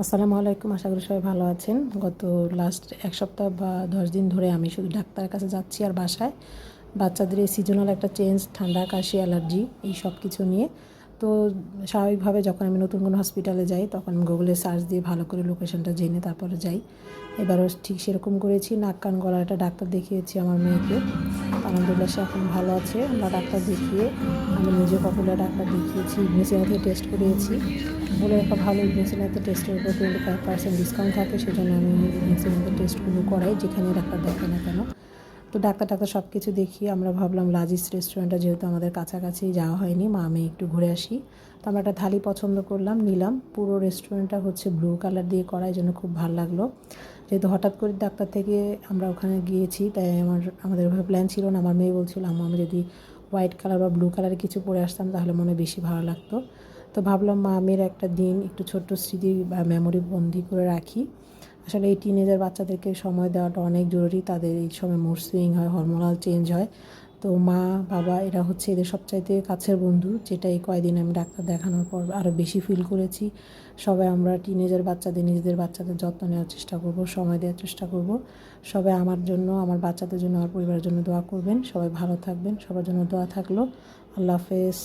আসসালামু আলাইকুম, আশা করি সবাই ভালো আছেন। গত লাস্ট এক সপ্তাহ বা দশ দিন ধরে আমি শুধু ডাক্তারের কাছে যাচ্ছি আর বাসায়। বাচ্চাদের এই সিজনাল একটা চেঞ্জ ঠান্ডা, কাশি অ্যালার্জি এই সব কিছু নিয়ে। তো স্বাভাবিকভাবে যখন আমি নতুন কোনো হসপিটালে যাই, তখন গুগলে সার্চ দিয়ে ভালো করে লোকেশনটা জেনে তারপরে যাই। এবারও ঠিক সেরকম করেছি, নাক কান গলার একটা ডাক্তার দেখিয়েছি আমার মেয়েকে। আলহামদুলিল্লাহ সে এখন ভালো আছে, আমরা ডাক্তার দেখিয়ে, আমি নিজে পপুলার ডাক্তার দেখিয়েছি থেকে টেস্ট করিয়েছি। বলে একটা ভালো মেসিনাতে টেস্টের উপর টোয়েন্টি ফাইভ পার্সেন্ট ডিসকাউন্ট থাকে, সেজন্য আমি মেসিনাতে টেস্টগুলো করাই যেখানে ডাক্তার দেখে না কেন। তো ডাক্তার ডাক্তার সব কিছু দেখি আমরা ভাবলাম লাজিস রেস্টুরেন্টটা যেহেতু আমাদের কাছাকাছি যাওয়া হয়নি, মা, আমি একটু ঘুরে আসি। তো আমরা একটা থালি পছন্দ করলাম, নিলাম। পুরো রেস্টুরেন্টটা হচ্ছে ব্লু কালার দিয়ে করা, এই জন্য খুব ভালো লাগল। যেহেতু হঠাৎ করে ডাক্তার থেকে আমরা ওখানে গিয়েছি, তাই আমার, আমাদের ওভাবে প্ল্যান ছিল না। আমার মেয়ে বলছিল আমি যদি হোয়াইট কালার বা ব্লু কালারের কিছু পরে আসতাম, তাহলে মনে বেশি ভালো লাগতো। তো ভাবলাম, মা মেয়ের একটা দিন একটু ছোট্ট স্মৃতি বা মেমোরি বন্দি করে রাখি। আসলে এই টিনেজার বাচ্চাদেরকে সময় দেওয়াটা অনেক জরুরি। তাদের এই সময় মুড সুইং হয় হরমোনাল চেঞ্জ হয়। তো মা, বাবা, এরা হচ্ছে এদের সবচাইতে কাছের বন্ধু, যেটা এই কয়দিন আমি ডাক্তার দেখানোর পর আরও বেশি ফিল করেছি। সবাই আমরা টিনেজার বাচ্চাদের, নিজেদের বাচ্চাদের যত্ন নেওয়ার চেষ্টা করব, সময় দেওয়ার চেষ্টা করব। সবাই আমার জন্য, আমার বাচ্চাদের জন্য, আমার পরিবারের জন্য দোয়া করবেন। সবাই ভালো থাকবেন। সবার জন্য দোয়া থাকল। আল্লাহ হাফেজ।